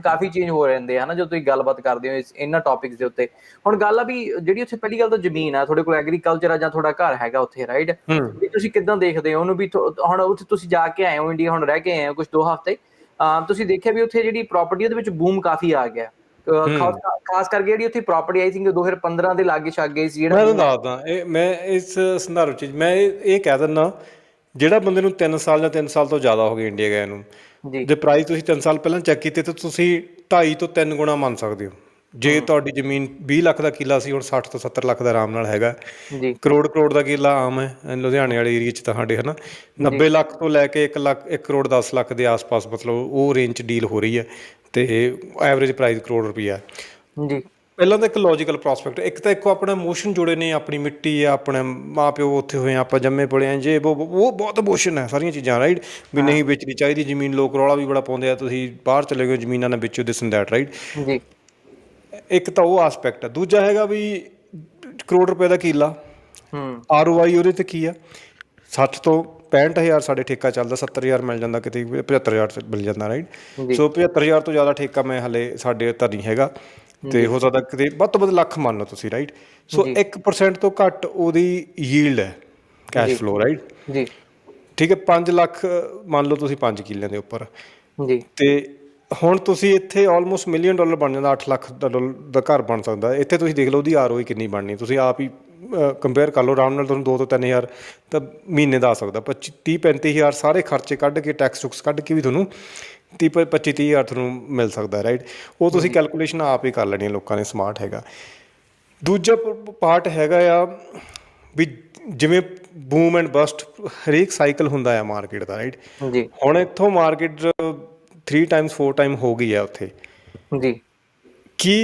ਕਾਫੀ change ਹੋ ਰਹਿੰਦੇ ਹਨਾ ਜਦੋਂ ਤੁਸੀਂ ਗੱਲਬਾਤ ਕਰਦੇ ਹੋ ਇਸ ਇਹਨਾਂ ਟੌਪਿਕਸ ਦੇ ਉੱਤੇ। ਹੁਣ ਗੱਲ ਆ ਵੀ ਜਿਹੜੀ ਉੱਥੇ ਪਹਿਲੀ ਗੱਲ ਤਾਂ ਜ਼ਮੀਨ ਆ ਤੁਹਾਡੇ ਕੋਲ ਐਗਰੀਕਲਚਰ ਆ ਜਾਂ ਤੁਹਾਡਾ ਘਰ ਹੈਗਾ ਉੱਥੇ ਰਾਈਟ ਵੀ ਤੁਸੀਂ ਕਿੱਦਾਂ ਦੇਖਦੇ ਹੋ? ਉਹਨੂੰ ਵੀ ਹੁਣ ਉੱਥੇ ਤੁਸੀਂ ਜਾ ਕੇ ਆਏ ਹੋ ਇੰਡੀਆ ਹੁਣ ਰਹਿ ਕੇ ਆਏ ਹੋ ਕੁਝ ਦੋ ਹਫ਼ਤੇ ਅਮ ਤੁਸੀਂ ਦੇਖਿਆ ਵੀ ਉੱਥੇ ਜਿਹੜੀ ਪ੍ਰਾਪਰਟੀ ਉਹਦੇ ਵਿੱਚ ਬੂਮ ਕਾਫੀ ਆ ਗਿਆ। ਖਾਸ ਕਰਕੇ ਜਿਹੜੀ ਉੱਥੇ ਪ੍ਰਾਪਰਟੀ ਆਈ ਥਿੰਕ 2015 ਦੇ ਲਾਗੇ ਛਾਗੇ ਸੀ ਮੈਂ ਜਿਹੜਾ ਤੁਹਾਨੂੰ ਦੱਸਦਾ ਇਹ ਮੈਂ ਇਸ ਸੰਦਰਭ ਚ ਮੈਂ ਇਹ ਕਹਿ ਦਿੰਦਾ ਜਿਹੜਾ ਬੰਦੇ ਨੂੰ 3 ਸਾਲ ਜਾਂ 3 ਸਾਲ ਤੋਂ ਜ਼ਿਆਦਾ ਹੋ ਗਏ ਇੰਡੀਆ ਗਏ ਨੂੰ ਜੀ। ਪ੍ਰਾਈਸ ਤੁਸੀਂ 3 ਸਾਲ ਪਹਿਲਾਂ ਚੈੱਕ ਕੀਤੇ ਤਾਂ ਤੁਸੀਂ 2.5 ਤੋਂ 3 ਗੁਣਾ ਮੰਨ ਸਕਦੇ ਹੋ। ਜੇ ਤੁਹਾਡੀ ਜ਼ਮੀਨ 20 ਲੱਖ ਦਾ ਕਿੱਲਾ ਸੀ ਹੁਣ 60 ਤੋਂ 70 ਲੱਖ ਦਾ ਆਰਾਮ ਨਾਲ ਹੈਗਾ। ਜੀ। ਕਰੋੜ ਕਰੋੜ ਦਾ ਕਿੱਲਾ ਆਮ ਹੈ ਲੁਧਿਆਣੇ ਵਾਲੇ ਏਰੀਆ 'ਚ ਤਾਂ ਸਾਡੇ ਹਨਾ। 90 ਲੱਖ ਤੋਂ ਲੈ ਕੇ 1 ਲੱਖ 1 ਕਰੋੜ 10 ਲੱਖ ਦੇ ਆਸ-ਪਾਸ ਮਤਲਬ ਉਹ ਰੇਂਜ 'ਚ ਡੀਲ ਹੋ ਰਹੀ ਹੈ ਤੇ ਐਵਰੇਜ ਪ੍ਰਾਈਸ ਕਰੋੜ ਰੁਪਈਆ। ਜੀ। ਪਹਿਲਾਂ ਤਾਂ ਇੱਕ ਲੌਜੀਕਲ ਪ੍ਰੋਸਪੈਕਟ ਇੱਕ ਤਾਂ ਇੱਕੋ ਆਪਣਾ ਇਮੋਸ਼ਨ ਜੁੜੇ ਨੇ ਆਪਣੀ ਮਿੱਟੀ ਆ ਆਪਣੇ ਮਾਪਿਓ ਉੱਥੇ ਹੋਏ ਆ ਆਪਾਂ ਜੰਮੇ ਪਲੇ ਆ ਜੇ ਉਹ ਉਹ ਬਹੁਤ ਇਮੋਸ਼ਨ ਹੈ ਸਾਰੀਆਂ ਚੀਜ਼ਾਂ ਰਾਈਟ ਵੀ ਨਹੀਂ ਵੇਚਣੀ ਚਾਹੀਦੀ ਜ਼ਮੀਨ ਲੋਕ ਰੌਲਾ ਵੀ ਬੜਾ ਪਾਉਂਦੇ ਆ ਤੁਸੀਂ ਬਾਹਰ ਚਲੇ ਗਏ ਜ਼ਮੀਨਾਂ ਨਾਲ ਵੇਚੋ ਦਿਸ ਐਂਡ ਦੈਟ ਰਾਈਟ ਜੀ। ਇੱਕ ਤਾਂ ਉਹ ਐਸਪੈਕਟ ਹੈ ਦੂਜਾ ਹੈਗਾ ਵੀ ਕਰੋੜ ਰੁਪਏ ਦਾ ਕਿੱਲਾ। ਹੂੰ। ਆਰਓਆਈ ਉਹਦੇ ਤੇ ਕੀ ਆ? 60 ਤੋਂ 65000 ਸਾਡੇ ਠੇਕਾ ਚੱਲਦਾ 70000 ਮਿਲ ਜਾਂਦਾ ਕਿਤੇ 75000 ਚ ਮਿਲ ਜਾਂਦਾ ਰਾਈਟ ਸੋ 75000 ਤੋਂ ਜ਼ਿਆਦਾ ਠੇਕਾ ਮੈਂ ਹਲੇ ਸਾਡੇ ਤਾਂ ਨਹੀਂ ਹੈਗਾ। ਤੇ ਹੋ ਸਕਦਾ ਕਿਤੇ ਵੱਧ ਤੋਂ ਵੱਧ ਲੱਖ ਮੰਨ ਲਓ ਤੁਸੀਂ ਰਾਈਟ ਸੋ 1% ਤੋਂ ਘੱਟ ਉਹਦੀ ਯੀਲਡ ਹੈ ਕੈਸ਼ ਫਲੋ ਰਾਈਟ ਜੀ। ਠੀਕ ਹੈ 5 ਲੱਖ ਮੰਨ ਲਓ ਤੁਸੀਂ 5 ਕਿੱਲਿਆਂ ਦੇ ਉੱਪਰ। ਜੀ। ਤੇ ਹੁਣ ਤੁਸੀਂ ਇੱਥੇ ਆਲਮੋਸਟ ਮਿਲੀਅਨ ਡਾਲਰ ਬਣ ਜਾਂਦਾ 8 ਲੱਖ ਦਾ ਡਾਲਰ ਦਾ ਘਰ ਬਣ ਸਕਦਾ। ਇੱਥੇ ਤੁਸੀਂ ਦੇਖ ਲਓ ਉਹਦੀ ਆਰਓਈ ਕਿੰਨੀ ਬਣਨੀ ਤੁਸੀਂ ਆਪ ਹੀ ਕੰਪੇਅਰ ਕਰ ਲਓ ਆਰਾਮ ਨਾਲ ਤੁਹਾਨੂੰ 2 ਤੋਂ 3000 ਤਾਂ ਮਹੀਨੇ ਦਾ ਆ ਸਕਦਾ। 25 30 35000 ਸਾਰੇ ਖਰਚੇ ਕੱਢ ਕੇ ਟੈਕਸ ਟੁਕਸ ਕੱਢ ਕੇ ਵੀ ਤੁਹਾਨੂੰ 30 25 30000 ਤੁਹਾਨੂੰ ਮਿਲ ਸਕਦਾ ਰਾਈਟ ਉਹ ਤੁਸੀਂ ਕੈਲਕੂਲੇਸ਼ਨ ਆਪ ਹੀ ਕਰ ਲੈਣੀ ਹੈ ਲੋਕਾਂ ਨੇ ਸਮਾਰਟ ਹੈਗਾ। ਦੂਜਾ ਪਾਰਟ ਹੈਗਾ ਆ ਵੀ ਜਿਵੇਂ ਬੂਮ ਐਂਡ ਬਸਟ ਹਰੇਕ ਸਾਈਕਲ ਹੁੰਦਾ ਆ ਮਾਰਕੀਟ ਦਾ ਰਾਈਟ ਜੀ ਹੁਣ ਇੱਥੋਂ ਮਾਰਕੀਟ 3 ਟਾਈਮਸ 4 ਟਾਈਮ ਹੋ ਗਈ ਹੈ ਉੱਥੇ। ਜੀ ਕੀ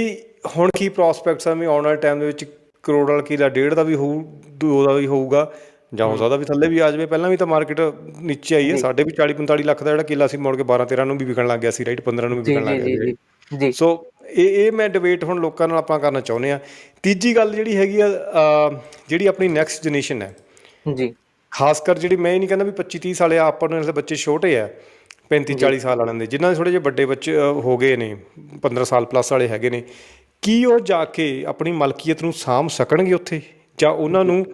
ਹੁਣ ਕੀ ਪ੍ਰੋਸਪੈਕਟਸ ਆ ਵੀ ਆਉਣ ਵਾਲੇ ਟਾਈਮ ਦੇ ਵਿੱਚ ਕਰੋੜ ਵਾਲਾ ਕਿਲਾ ਡੇਢ ਦਾ ਵੀ ਹੋਊ ਦੋ ਦਾ ਵੀ ਹੋਊਗਾ ਜਾਂ ਹੋ ਸਕਦਾ ਵੀ ਥੱਲੇ ਵੀ ਆ ਜਾਵੇ ਪਹਿਲਾਂ ਵੀ ਤਾਂ ਮਾਰਕੀਟ ਨੀਚੇ ਆਈ ਹੈ ਸਾਡੇ ਵੀ 40 45 ਲੱਖ ਦਾ ਜਿਹੜਾ ਕਿਲਾ ਸੀ ਮੁੜ ਕੇ 12 13 ਨੂੰ ਵੀ ਵਿਕਣ ਲੱਗ ਗਿਆ ਸੀ ਰਾਈਟ 15 ਨੂੰ ਵੀ ਵਿਕਣ ਲੱਗ ਗਿਆ ਜੀ ਸੀ ਜੀ ਜੀ ਸੋ ਇਹ ਇਹ ਮੈਂ ਡਿਬੇਟ ਹੁਣ ਲੋਕਾਂ ਨਾਲ ਆਪਾਂ ਕਰਨਾ ਚਾਹੁੰਦੇ ਆ ਤੀਜੀ ਗੱਲ ਜਿਹੜੀ ਹੈਗੀ ਆ ਜਿਹੜੀ ਆਪਣੀ ਨੈਕਸਟ ਜਨਰੇਸ਼ਨ ਹੈ। ਜੀ। ਖਾਸ ਕਰ ਜਿਹੜੀ ਮੈਂ ਇਹ ਨਹੀਂ ਕਹਿੰਦਾ ਵੀ 25 30 ਸਾਲੇ ਆਪਾਂ ਨੂੰ ਬੱਚੇ ਛੋਟੇ ਆ 35 40 ਸਾਲ ਵਾਲਿਆਂ ਦੇ ਜਿਨ੍ਹਾਂ ਦੇ ਥੋੜੇ ਜਿਹੇ ਵੱਡੇ ਬੱਚੇ ਹੋ ਗਏ ਨੇ 15 ਸਾਲ ਪਲੱਸ ਵਾਲੇ ਹੈਗੇ ਨੇ ਕੀ ਉਹ ਜਾ ਕੇ ਆਪਣੀ ਮਲਕੀਅਤ ਨੂੰ ਸਾਂਭ ਸਕਣਗੇ ਉੱਥੇ? ਜਾਂ ਉਹਨਾਂ ਨੂੰ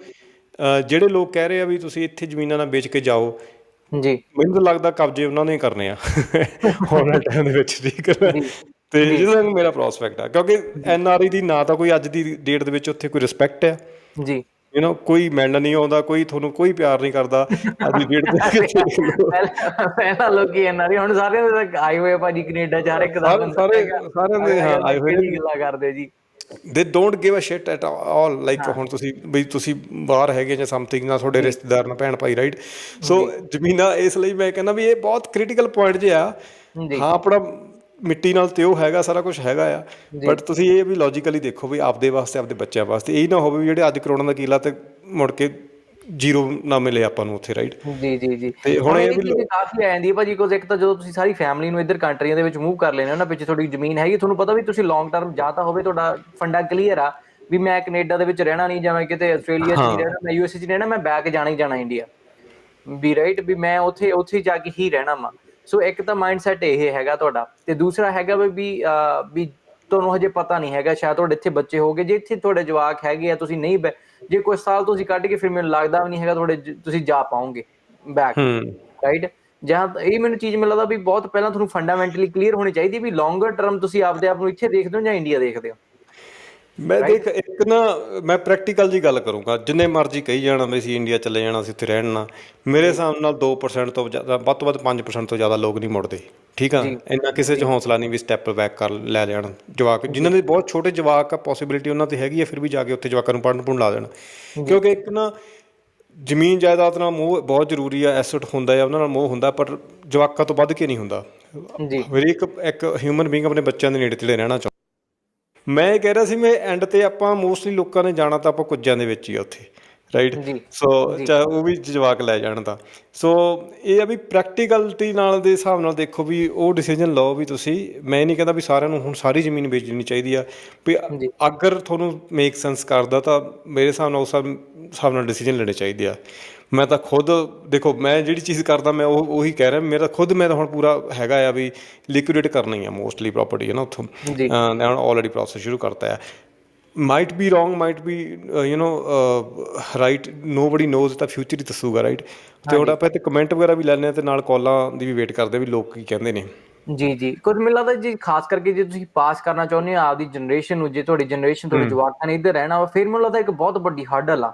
ਜਿਹੜੇ ਲੋਕ ਕਹਿ ਰਹੇ ਆ ਵੀ ਤੁਸੀਂ ਇੱਥੇ ਜ਼ਮੀਨਾਂ ਨਾਲ ਵੇਚ ਕੇ ਜਾਓ ਜੀ। ਮੈਨੂੰ ਤਾਂ ਲੱਗਦਾ ਕਬਜ਼ੇ ਉਹਨਾਂ ਨੇ ਹੀ ਕਰਨੇ ਆ। ਹੁਣ ਟਾਈਮ ਦੇ ਵਿੱਚ ਠੀਕ ਹੈ ਨਾ? ਤੇ ਜਿਹਦਾ ਮੇਰਾ ਪ੍ਰੋਸਪੈਕਟ ਆ ਕਿਉਂਕਿ ਐਨ ਆਰ ਆਈ ਦੀ ਨਾ ਤਾਂ ਕੋਈ ਅੱਜ ਦੀ ਡੇਟ ਦੇ ਵਿੱਚ ਉੱਥੇ ਕੋਈ ਰਿਸਪੈਕਟ ਹੈ ਜੀ। ਯੂ نو ਕੋਈ ਮਿਲਣ ਨਹੀਂ ਆਉਂਦਾ ਕੋਈ ਤੁਹਾਨੂੰ ਕੋਈ ਪਿਆਰ ਨਹੀਂ ਕਰਦਾ ਅੱਜ ਦੀ ਡੇਟ ਦੇ ਵਿੱਚ। ਪਹਿਲਾਂ ਲੋਕੀ ਦੀ ਹੁਣ ਸਾਰੇ ਦੇ ਤਾਂ ਆਏ ਹੋਏ ਆ ਭਾਜੀ ਕੈਨੇਡਾ ਚਾਰ ਇੱਕ ਦਾ ਸਾਰੇ-। ਸਾਰਿਆਂ ਦੇ, ਹਾਂ, ਆਏ ਹੋਏ ਨੇ। ਗੱਲਾਂ ਕਰਦੇ ਜੀ? They don't give a shit at all like ਹੁਣ ਤੁਸੀਂ ਵੀ ਤੁਸੀਂ ਬਾਹਰ ਹੈਗੇ ਜਾਂ ਸਮਥਿੰਗ ਨਾਲ ਤੁਹਾਡੇ ਰਿਸ਼ਤੇਦਾਰ ਨਾਲ ਭੈਣ ਭਾਈ ਰਾਈਟ ਸੋ ਜ਼ਮੀਨਾਂ ਇਸ ਲਈ ਮੈਂ ਕਹਿੰਦਾ ਵੀ ਇਹ ਬਹੁਤ ਕ੍ਰਿਟੀਕਲ ਪੁਆਇੰਟ ਜੀ। ਹਾਂ ਆਪਣਾ ਮਿੱਟੀ ਨਾਲ ਤੇ ਉਹ ਹੈਗਾ ਸਾਰਾ ਕੁਝ ਹੈਗਾ ਆ। ਬਟ ਤੁਸੀਂ ਇਹ ਵੀ ਲੌਜੀਕਲੀ ਦੇਖੋ ਵੀ ਆਪਦੇ ਵਾਸਤੇ ਆਪਦੇ ਬੱਚਿਆਂ ਵਾਸਤੇ। ਇਹ ਨਾ ਹੋਵੇ ਵੀ ਜਿਹੜੇ ਅੱਜ ਕਰੋੜਾਂ ਦਾ ਕੀਲਾ ਤੇ ਮੁੜ ਕੇ ਜ਼ੀਰੋ ਨਾ ਮਿਲੇ ਆਪਾਂ ਨੂੰ ਉੱਥੇ ਰਾਈਟ ਜੀ ਜੀ ਜੀ। ਤੇ ਹੁਣ ਇਹ ਵੀ ਕਾਫੀ ਆ ਜਾਂਦੀ ਹੈ ਭਾਜੀ ਕੋਜ਼ ਇੱਕ ਤਾਂ ਜਦੋਂ ਤੁਸੀਂ ਸਾਰੀ ਫੈਮਿਲੀ ਨੂੰ ਇੱਧਰ ਕੰਟਰੀਆਂ ਦੇ ਵਿੱਚ ਮੂਵ ਕਰ ਲੈਣੇ ਹੋ ਨਾ ਪਿੱਛੇ ਤੁਹਾਡੀ ਜ਼ਮੀਨ ਹੈਗੀ ਤੁਹਾਨੂੰ ਪਤਾ ਵੀ ਤੁਸੀਂ ਲੌਂਗ ਟਰਮ ਜਾਂ ਤਾਂ ਹੋਵੇ ਤੁਹਾਡਾ ਫੰਡਾ ਕਲੀਅਰ ਆ ਵੀ ਮੈਂ ਕੈਨੇਡਾ ਦੇ ਵਿੱਚ ਰਹਿਣਾ ਨਹੀਂ ਜਾਂ ਮੈਂ ਕਿਤੇ ਆਸਟ੍ਰੇਲੀਆ 'ਚ ਨਹੀਂ ਰਹਿਣਾ ਮੈਂ ਯੂਐਸਏ 'ਚ ਰਹਿਣਾ ਮੈਂ ਬੈਕ ਜਾਣਾ ਹੀ ਜਾਣਾ ਇੰਡੀਆ। ਵੀ ਰਾਈਟ ਵੀ ਮੈਂ ਉੱਥੇ ਉੱਥੇ ਜਾ ਕੇ ਹੀ ਰਹਿਣਾ ਵਾ। ਸੋ ਇੱਕ ਤਾਂ ਮਾਈਂਡਸੈਟ ਇਹ ਹੈਗਾ ਤੁਹਾਡਾ। ਤੇ ਦੂਸਰਾ ਹੈਗਾ ਵੀ ਵੀ ਤੁਹਾਨੂੰ ਹਜੇ ਪਤਾ ਨਹੀਂ ਹੈਗਾ ਸ਼ਾਇਦ ਤੁਹਾਡੇ ਇੱਥੇ ਬੱਚੇ ਹੋਗੇ ਜੇ ਇੱਥੇ ਤੁਹਾਡੇ ਜਵਾਕ ਹੈਗੇ ਆ ਤੁਸੀਂ ਨਹੀਂ ਜੇ ਕੁਝ ਸਾਲ ਤੁਸੀਂ ਕੱਢ ਕੇ ਫਿਰ ਮੈਨੂੰ ਲੱਗਦਾ ਵੀ ਨਹੀਂ ਹੈਗਾ ਤੁਹਾਡੇ ਤੁਸੀਂ ਜਾ ਪਾਓਗੇ ਬੈਕ ਰਾਈਟ ਜਾਂ ਇਹ ਮੈਨੂੰ ਚੀਜ਼ ਮੈਨੂੰ ਲੱਗਦਾ ਵੀ ਬਹੁਤ ਪਹਿਲਾਂ ਤੁਹਾਨੂੰ ਫੰਡਾਮੈਂਟਲੀ ਕਲੀਅਰ ਹੋਣੀ ਚਾਹੀਦੀ ਵੀ ਲੌਂਗਰ ਟਰਮ ਤੁਸੀਂ ਆਪਦੇ ਆਪ ਨੂੰ ਇੱਥੇ ਦੇਖਦੇ ਹੋ ਜਾਂ ਇੰਡੀਆ ਦੇਖਦੇ ਹੋ? ਮੈਂ ਦੇਖ ਇੱਕ ਨਾ ਮੈਂ ਪ੍ਰੈਕਟੀਕਲ ਜੀ ਗੱਲ ਕਰੂੰਗਾ। ਜਿੰਨੇ ਮਰਜ਼ੀ ਕਹੀ ਜਾਣਾ ਵੀ ਅਸੀਂ ਇੰਡੀਆ ਚਲੇ ਜਾਣਾ ਅਸੀਂ ਉੱਥੇ ਰਹਿਣਾ ਮੇਰੇ ਹਿਸਾਬ ਨਾਲ 2% ਤੋਂ ਜ਼ਿਆਦਾ ਵੱਧ ਤੋਂ ਵੱਧ 5% ਤੋਂ ਜ਼ਿਆਦਾ ਲੋਕ ਨਹੀਂ ਮੁੜਦੇ। ਠੀਕ ਆ? ਇੰਨਾ ਕਿਸੇ 'ਚ ਹੌਸਲਾ ਨਹੀਂ ਵੀ ਸਟੈਪ ਬੈਕ ਕਰ ਲੈ ਲੈਣ। ਜਵਾਕ ਜਿਨ੍ਹਾਂ ਦੇ ਬਹੁਤ ਛੋਟੇ ਜਵਾਕ ਆ ਪੋਸਿਬਿਲਿਟੀ ਉਹਨਾਂ ਤੇ ਹੈਗੀ ਆ ਫਿਰ ਵੀ ਜਾ ਕੇ ਉੱਥੇ ਜਵਾਕਾਂ ਨੂੰ ਪੜ੍ਹਨ ਪੜ੍ਹਨ ਲਾ ਦੇਣ। ਕਿਉਂਕਿ ਇੱਕ ਨਾ ਜ਼ਮੀਨ ਜਾਇਦਾਦ ਨਾਲ ਮੋਹ ਬਹੁਤ ਜ਼ਰੂਰੀ ਆ ਐਸਟ ਹੁੰਦਾ ਆ ਉਹਨਾਂ ਨਾਲ ਮੋਹ ਹੁੰਦਾ ਪਰ ਜਵਾਕਾਂ ਤੋਂ ਵੱਧ ਕੇ ਨਹੀਂ ਹੁੰਦਾ। ਜੀ। ਹਰੇਕ ਇੱਕ ਹਿਊਮਨ ਬੀਇੰਗ ਆਪਣੇ ਬੱਚਿਆਂ ਦੇ ਨੇੜੇ ਤੇੜੇ ਰਹਿਣਾ ਚਾਹੁੰਦਾ। ਮੈਂ ਇਹ ਕਹਿ ਰਿਹਾ ਸੀ ਮੈਂ ਐਂਡ ਤੇ ਆਪਾਂ ਮੋਸਟਲੀ ਲੋਕਾਂ ਨੇ ਜਾਣਾ ਤਾਂ ਆਪਾਂ ਕੁੱਜਾਂ ਦੇ ਵਿੱਚ ਹੀ ਆ ਉੱਥੇ। ਰਾਈਟ ਸੋ ਚਾਹੇ ਉਹ ਵੀ ਜਵਾਕ ਲੈ ਜਾਣ ਤਾਂ। ਸੋ ਇਹ ਆ ਵੀ ਪ੍ਰੈਕਟੀਕਲਟੀ ਨਾਲ ਦੇ ਹਿਸਾਬ ਨਾਲ ਦੇਖੋ ਵੀ ਉਹ ਡਿਸੀਜਨ ਲਓ ਵੀ ਤੁਸੀਂ। ਮੈਂ ਨਹੀਂ ਕਹਿੰਦਾ ਵੀ ਸਾਰਿਆਂ ਨੂੰ ਹੁਣ ਸਾਰੀ ਜ਼ਮੀਨ ਵੇਚਣੀ ਚਾਹੀਦੀ ਆ। ਵੀ ਅਗਰ ਤੁਹਾਨੂੰ ਮੇਕ ਸੈਂਸ ਕਰਦਾ ਤਾਂ ਮੇਰੇ ਹਿਸਾਬ ਨਾਲ ਉਸ ਹਿਸਾਬ ਨਾਲ ਡਿਸੀਜਨ ਲੈਣੇ ਚਾਹੀਦੇ ਆ। ਮੈਂ ਤਾਂ ਖੁਦ ਦੇਖੋ ਮੈਂ ਜਿਹੜੀ ਚੀਜ਼ ਕਰਦਾ ਮੈਂ ਉਹ ਉਹੀ ਕਹਿ ਰਿਹਾ। ਮੇਰਾ ਖੁਦ ਮੈਂ ਤਾਂ ਹੁਣ ਪੂਰਾ ਹੈਗਾ ਆ ਵੀ ਲਿਕੁਇਡੇਟ ਕਰਨਾ ਹੀ ਆ ਮੋਸਟਲੀ ਪ੍ਰਾਪਰਟੀ ਹੈ ਨਾ ਉੱਥੋਂ। ਮੈਂ ਹੁਣ ਆਲਰੇਡੀ ਪ੍ਰੋਸੈਸ ਸ਼ੁਰੂ ਕਰਤਾ ਹੈ might be wrong might be you know right nobody knows ਤਾਂ ਫਿਊਚਰ ਹੀ ਦੱਸੂਗਾ ਰਾਈਟ ਤੇ ਹੁਣ ਆਪਾਂ ਤੇ ਕਮੈਂਟ ਵਗੈਰਾ ਵੀ ਲੈਣੇ ਆ ਤੇ ਨਾਲ ਕਾਲਾਂ ਦੀ ਵੀ ਵੇਟ ਕਰਦੇ ਵੀ ਲੋਕ ਕੀ ਕਹਿੰਦੇ ਨੇ। ਜੀ ਜੀ। ਕੁਝ ਮੈਨੂੰ ਲੱਗਦਾ ਜੀ ਖਾਸ ਕਰਕੇ ਜੇ ਤੁਸੀਂ ਪਾਸ ਕਰਨਾ ਚਾਹੁੰਦੇ ਹੋ ਆਪਦੀ ਜਨਰੇਸ਼ਨ ਨੂੰ ਜੇ ਤੁਹਾਡੀ ਜਨਰੇਸ਼ਨ ਤੁਹਾਡੇ ਜਵਾਕਾਂ ਨੇ ਇੱਧਰ ਰਹਿਣਾ ਵਾ ਫਿਰ ਮੈਨੂੰ ਲੱਗਦਾ ਇੱਕ ਬਹੁਤ ਵੱਡੀ ਹਰਡਲ ਆ।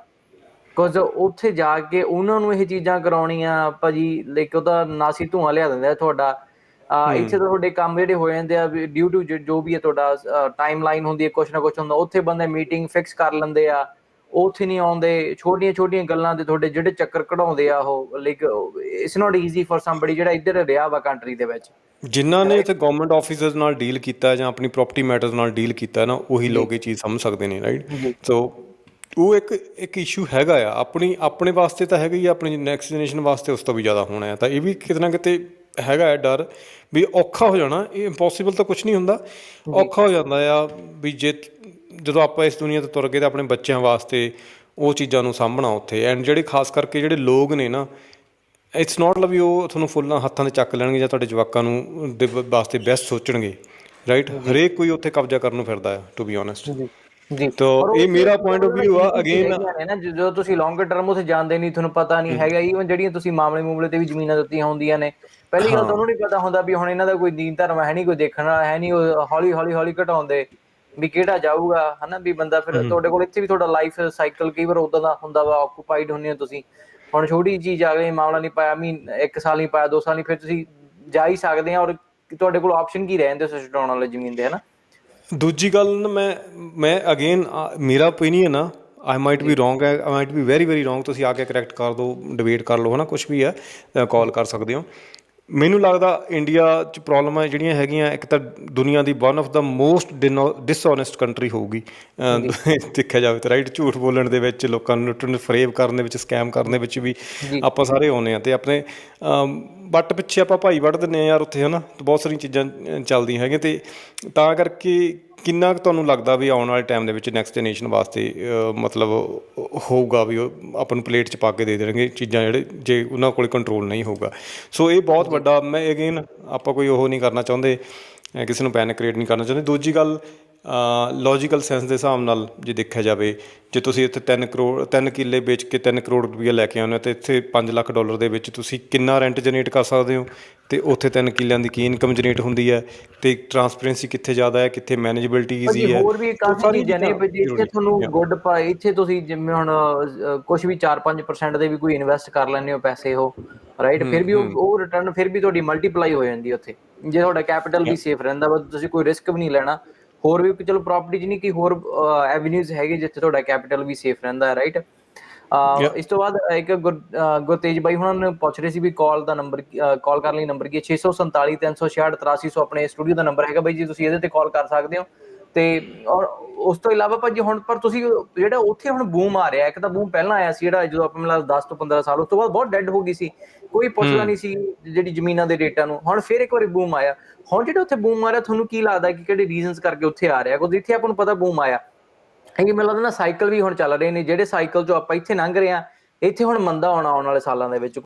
ਕੁਝ ਉੱਥੇ ਜਾ ਕੇ ਉਹਨਾਂ ਨੂੰ ਇਹ ਚੀਜ਼ਾਂ ਕਰਾਉਣੀਆਂ ਭਾਜੀ ਲਾਈਕ ਉਹਦਾ ਨਾਸੀ ਧੂਆਂ ਲਿਆ ਦਿੰਦਾ ਤੁਹਾਡਾ। ਇੱਥੇ ਤਾਂ ਤੁਹਾਡੇ ਕੰਮ ਜਿਹੜੇ ਹੋ ਜਾਂਦੇ ਆ ਡਿਊ ਟੂ ਜੋ ਵੀ ਹੈ ਤੁਹਾਡਾ ਟਾਈਮ ਲਾਈਨ ਹੁੰਦੀ ਹੈ ਕੁਛ ਨਾ ਕੁਛ ਹੁੰਦਾ ਉੱਥੇ ਬੰਦੇ ਮੀਟਿੰਗ ਫਿਕਸ ਕਰ ਲੈਂਦੇ ਆ। ਉੱਥੇ ਨਹੀਂ ਆਉਂਦੇ ਛੋਟੀਆਂ ਛੋਟੀਆਂ ਗੱਲਾਂ ਦੇ ਤੁਹਾਡੇ ਜਿਹੜੇ ਚੱਕਰ ਕਢਾਉਂਦੇ ਆ ਉਹ like it's not easy for somebody ਜਿਹੜਾ ਇੱਧਰ ਰਿਹਾ ਵਾ ਕੰਟਰੀ ਦੇ ਵਿੱਚ। ਜਿਨ੍ਹਾਂ ਨੇ ਇੱਥੇ ਗਵਰਨਮੈਂਟ ਆਫੀਸਰਸ ਨਾਲ ਡੀਲ ਕੀਤਾ ਜਾਂ ਆਪਣੀ ਪ੍ਰਾਪਰਟੀ ਮੈਟਰਸ ਨਾਲ ਡੀਲ ਕੀਤਾ ਨਾ ਉਹੀ ਲੋਕ ਇਹ ਚੀਜ਼ ਸਮਝ ਸਕਦੇ ਨੇ ਰਾਈਟ ਸੋ ਉਹ ਇੱਕ ਇੱਕ ਇਸ਼ੂ ਹੈਗਾ ਆ। ਆਪਣੀ ਆਪਣੇ ਵਾਸਤੇ ਤਾਂ ਹੈਗਾ ਹੀ ਆਪਣੀ ਨੈਕਸਟ ਜਨਰੇਸ਼ਨ ਵਾਸਤੇ ਉਸ ਤੋਂ ਵੀ ਜ਼ਿਆਦਾ ਹੋਣਾ ਹੈ ਤਾਂ ਇਹ ਵੀ ਕਿਤੇ ਨਾ ਕਿਤੇ ਹੈਗਾ ਹੈ ਡਰ ਵੀ ਔਖਾ ਹੋ ਜਾਣਾ ਇਹ ਇੰਪੋਸੀਬਲ ਤਾਂ ਕੁਝ ਨਹੀਂ ਹੁੰਦਾ। ਔਖਾ ਹੋ ਜਾਂਦਾ ਆ ਵੀ ਜੇ ਜਦੋਂ ਆਪਾਂ ਇਸ ਦੁਨੀਆ ਤੋਂ ਤੁਰ ਗਏ ਤਾਂ ਆਪਣੇ ਬੱਚਿਆਂ ਵਾਸਤੇ ਉਹ ਚੀਜ਼ਾਂ ਨੂੰ ਸਾਂਭਣਾ ਉੱਥੇ। ਐਂਡ ਜਿਹੜੇ ਖਾਸ ਕਰਕੇ ਜਿਹੜੇ ਲੋਕ ਨੇ ਨਾ ਇਟਸ ਨਾਟ ਲਵ ਉਹ ਤੁਹਾਨੂੰ ਫੁੱਲਾਂ ਹੱਥਾਂ 'ਤੇ ਚੱਕ ਲੈਣਗੇ ਜਾਂ ਤੁਹਾਡੇ ਜਵਾਕਾਂ ਨੂੰ ਦੇ ਵਾਸਤੇ ਬੈਸਟ ਸੋਚਣਗੇ ਰਾਈਟ ਹਰੇਕ ਕੋਈ ਉੱਥੇ ਕਬਜ਼ਾ ਕਰਨ ਨੂੰ ਫਿਰਦਾ ਹੈ ਟੂ ਬੀ ਓਨੈਸਟ ਜੀ ਜੀ। ਤੋ ਇਹ ਮੇਰਾ ਪੁਆਇੰਟ ਆਫ View ਆ ਅਗੇਨ ਹੈ ਨਾ ਜਦੋਂ ਤੁਸੀਂ ਲੌਂਗਰ ਟਰਮ ਉੱਥੇ ਜਾਂਦੇ ਨਹੀਂ ਤੁਹਾਨੂੰ ਪਤਾ ਨਹੀਂ ਹੈਗਾ ਈਵਨ ਜਿਹੜੀਆਂ ਤੁਸੀਂ ਮਾਮਲੇ ਮੂਮਲੇ ਤੇ ਵੀ ਜ਼ਮੀਨਾਂ ਦਿੱਤੀਆਂ ਹੁੰਦੀਆਂ ਨੇ ਪਹਿਲੀ ਗੱਲ ਤੁਹਾਨੂੰ ਨਹੀਂ ਪਤਾ ਹੁੰਦਾ ਵੀ ਹੁਣ ਇਹਨਾਂ ਦਾ ਕੋਈ ਦੀਨ ਧਰਮ ਹੈ ਨਹੀਂ ਕੋਈ ਦੇਖਣ ਵਾਲਾ ਹੈ ਨਹੀਂ ਉਹ ਹੌਲੀ ਹੌਲੀ ਹੌਲੀ ਘਟਾਉਂਦੇ ਵੀ ਕਿਹੜਾ ਜਾਊਗਾ ਹਨਾ ਵੀ ਬੰਦਾ ਫਿਰ ਤੁਹਾਡੇ ਕੋਲ ਇੱਥੇ ਵੀ ਤੁਹਾਡਾ ਲਾਈਫ ਸਾਈਕਲ ਕਈ ਵਾਰ ਉਦਾਂ ਦਾ ਹੁੰਦਾ ਵਾ ਆਕੂਪਾਈਡ ਹੁੰਦੇ ਹੋ ਤੁਸੀਂ। ਹੁਣ ਛੋਟੀ ਚੀਜ਼ ਆ ਗਈ ਮਾਮਲਾ ਨਹੀਂ ਪਾਇਆ ਮਹੀਨ ਇੱਕ ਸਾਲ ਨਹੀਂ ਪਾਇਆ ਦੋ ਸਾਲ ਨਹੀਂ ਫਿਰ ਤੁਸੀਂ ਜਾ ਹੀ ਸਕਦੇ ਆ ਔਰ ਤੁਹਾਡੇ ਕੋਲ ਆਪਸ਼ਨ ਕੀ ਰਹਿੰਦੇ ਉਸ ਛਡਾਉਣ ਵਾਲੇ ਜ਼ਮੀਨ ਦੇ ਹਨਾ? ਦੂਜੀ ਗੱਲ ਮੈਂ ਮੈਂ ਅਗੇਨ ਮੇਰਾ ਓਪੀਨੀਅਨ ਆ I might be wrong I might be very very wrong ਤੁਸੀਂ ਆ ਕੇ ਕਰੈਕਟ ਕਰ ਦਿਓ ਡਿਬੇਟ ਕਰ ਲਓ ਹਨਾ ਕੁਝ ਵੀ ਹੈ ਕਾਲ ਕਰ ਸਕਦੇ ਹੋ। ਮੈਨੂੰ ਲੱਗਦਾ ਇੰਡੀਆ 'ਚ ਪ੍ਰੋਬਲਮਾਂ ਜਿਹੜੀਆਂ ਹੈਗੀਆਂ ਇੱਕ ਤਾਂ ਦੁਨੀਆ ਦੀ one of the most dishonest country ਹੋਊਗੀ। ਦੇਖਿਆ ਜਾਵੇ ਤਾਂ ਰਾਈਟ ਝੂਠ ਬੋਲਣ ਦੇ ਵਿੱਚ ਲੋਕਾਂ ਨੂੰ ਲੁੱਟਣ ਫਰੇਬ ਕਰਨ ਦੇ ਵਿੱਚ ਸਕੈਮ ਕਰਨ ਦੇ ਵਿੱਚ ਵੀ ਆਪਾਂ ਸਾਰੇ ਆਉਂਦੇ ਆ ਤੇ ਆਪਣੇ ਵੱਟ ਪਿੱਛੇ ਆਪਾਂ ਭਾਈ ਵੱਢ ਦਿੰਦੇ ਆ ਯਾਰ ਉੱਥੇ ਹਨਾ? ਬਹੁਤ ਸਾਰੀਆਂ ਚੀਜ਼ਾਂ ਚੱਲਦੀਆਂ ਹੈਗੀਆਂ ਤੇ ਤਾਂ ਕਰਕੇ ਕਿੰਨਾ ਕੁ ਤੁਹਾਨੂੰ ਲੱਗਦਾ ਵੀ ਆਉਣ ਵਾਲੇ ਟਾਈਮ ਦੇ ਵਿੱਚ ਨੈਕਸਟ ਜਨਰੇਸ਼ਨ ਵਾਸਤੇ ਮਤਲਬ ਹੋਊਗਾ ਵੀ ਉਹ ਆਪਾਂ ਨੂੰ ਪਲੇਟ 'ਚ ਪਾ ਕੇ ਦੇ ਦੇਣਗੇ ਚੀਜ਼ਾਂ ਜਿਹੜੇ ਜੇ ਉਹਨਾਂ ਕੋਲ ਕੰਟਰੋਲ ਨਹੀਂ ਹੋਊਗਾ। ਸੋ ਇਹ ਬਹੁਤ ਵੱਡਾ, ਮੈਂ ਅਗੇਨ ਆਪਾਂ ਕੋਈ ਉਹ ਨਹੀਂ ਕਰਨਾ ਚਾਹੁੰਦੇ ਕਿਸੇ ਨੂੰ ਪੈਨਿਕ ਕ੍ਰੀਏਟ ਨਹੀਂ ਕਰਨਾ ਚਾਹੁੰਦੇ। ਦੂਜੀ ਗੱਲ ਲੌਜੀਕਲ ਸੈਂਸ ਦੇ ਹਿਸਾਬ ਨਾਲ ਜੇ ਦੇਖਿਆ ਜਾਵੇ ਜੇ ਤੁਸੀਂ ਇੱਥੇ 3 ਕਰੋੜ 3 ਕਿੱਲੇ ਵੇਚ ਕੇ 3 ਕਰੋੜ ਰੁਪਏ ਲੈ ਕੇ ਆਉਂਦੇ ਹੋ ਤੇ ਇੱਥੇ 5 ਲੱਖ ਡਾਲਰ ਦੇ ਵਿੱਚ ਤੁਸੀਂ ਕਿੰਨਾ ਰੈਂਟ ਜਨਰੇਟ ਕਰ ਸਕਦੇ ਹੋ? ਤੇ ਉੱਥੇ 3 ਕਿੱਲਿਆਂ ਦੀ ਕੀ ਇਨਕਮ ਜਨਰੇਟ ਹੁੰਦੀ ਹੈ? ਤੇ ਟਰਾਂਸਪੇਰੈਂਸੀ ਕਿੱਥੇ ਜ਼ਿਆਦਾ ਹੈ? ਕਿੱਥੇ ਮੈਨੇਜੇਬਿਲਟੀ ਈਜ਼ੀ ਹੈ? ਹੋਰ ਵੀ ਕਾਫੀ ਚੀਜ਼ਾਂ ਨੇ ਇੱਥੇ ਤੁਹਾਨੂੰ ਗੁੱਡ ਪਾ ਇੱਥੇ ਤੁਸੀਂ ਜਿਵੇਂ ਹੁਣ ਕੁਝ ਵੀ 4-5% ਦੇ ਵੀ ਕੋਈ ਇਨਵੈਸਟ ਕਰ ਲੈਂਦੇ ਹੋ ਪੈਸੇ ਉਹ ਰਾਈਟ ਫਿਰ ਵੀ ਉਹ ਰਿਟਰਨ ਫਿਰ ਵੀ ਤੁਹਾਡੀ ਮਲਟੀਪਲਾਈ ਹੋ ਜਾਂਦੀ ਉੱਥੇ। ਜੇ ਤੁਹਾਡਾ ਕੈਪੀਟਲ ਵੀ ਸੇਫ ਰਹਿੰਦਾ ਵਾ ਤੁਸੀਂ ਕੋਈ ਰਿਸਕ ਵੀ ਨਹੀਂ ਲੈਣਾ। ਹੋਰ ਵੀ ਚਲੋ ਪ੍ਰਾਪਰਟੀ ਨਹੀਂ ਕਿ ਹੋਰ ਐਵੇਨਿਊਜ਼ ਹੈਗੇ ਜਿੱਥੇ ਤੁਹਾਡਾ ਕੈਪੀਟਲ ਵੀ ਸੇਫ ਰਹਿੰਦਾ ਹੈ ਰਾਈਟ ਇਸ ਤੋਂ ਬਾਅਦ ਇੱਕ ਗੁਰਤੇਜ ਬਾਈ ਹੁਣਾਂ ਨੇ ਪੁੱਛ ਰਹੇ ਸੀ ਵੀ ਕਾਲ ਦਾ ਨੰਬਰ ਕਾਲ ਕਰਨ ਲਈ ਨੰਬਰ ਕੀ ਹੈ? 647 366 8300 ਆਪਣੇ ਸਟੂਡੀਓ ਦਾ ਨੰਬਰ ਹੈਗਾ ਬਾਈ ਜੀ ਤੁਸੀਂ ਇਹਦੇ ਤੇ ਕਾਲ ਕਰ ਸਕਦੇ ਹੋ। ਤੇ ਔਰ ਉਸ ਤੋਂ ਇਲਾਵਾ ਭਾਜੀ ਹੁਣ ਪਰ ਤੁਸੀਂ ਜਿਹੜਾ ਉੱਥੇ ਹੁਣ ਬੂਮ ਆ ਰਿਹਾ ਇੱਕ ਤਾਂ ਬੂਮ ਪਹਿਲਾਂ ਆਇਆ ਸੀ ਜਿਹੜਾ ਜਦੋਂ ਆਪਾਂ ਮਿਲਾ 10 ਤੋਂ 15 ਸਾਲ ਉਸ ਤੋਂ ਬਾਅਦ ਬਹੁਤ ਡੈੱਡ ਹੋ ਗਈ ਸੀ। ਕੋਈ ਪੁੱਛਦਾ ਨਹੀਂ ਸੀ ਜਿਹੜੀ ਜ਼ਮੀਨਾਂ ਦੇ ਰੇਟਾਂ ਨੂੰ। ਹੁਣ ਫਿਰ ਇੱਕ ਵਾਰੀ ਬੂਮ ਆਇਆ। ਹੁਣ ਜਿਹੜਾ ਉੱਥੇ ਬੂਮ ਆ ਰਿਹਾ ਤੁਹਾਨੂੰ ਕੀ ਲੱਗਦਾ ਕਿ ਕਿਹੜੇ ਰੀਜ਼ਨਸ ਕਰਕੇ ਉੱਥੇ ਆ ਰਿਹਾ? ਕਿਉਂਕਿ ਇੱਥੇ ਆਪਾਂ ਨੂੰ ਪਤਾ ਬੂਮ ਆਇਆ। ਇਹ ਮੈਨੂੰ ਲੱਗਦਾ ਨਾ ਸਾਈਕਲ ਵੀ ਹੁਣ ਚੱਲ ਰਹੇ ਨੇ। ਜਿਹੜੇ ਸਾਈਕਲ ਤੋਂ ਆਪਾਂ ਇੱਥੇ ਲੰਘ ਰਹੇ ਆ ਇੱਥੇ ਹੁਣ ਮੰਦਾ ਆਉਣਾ ਆਉਣ ਵਾਲੇ ਸਾਲਾਂ ਦੇ ਵਿੱਚ।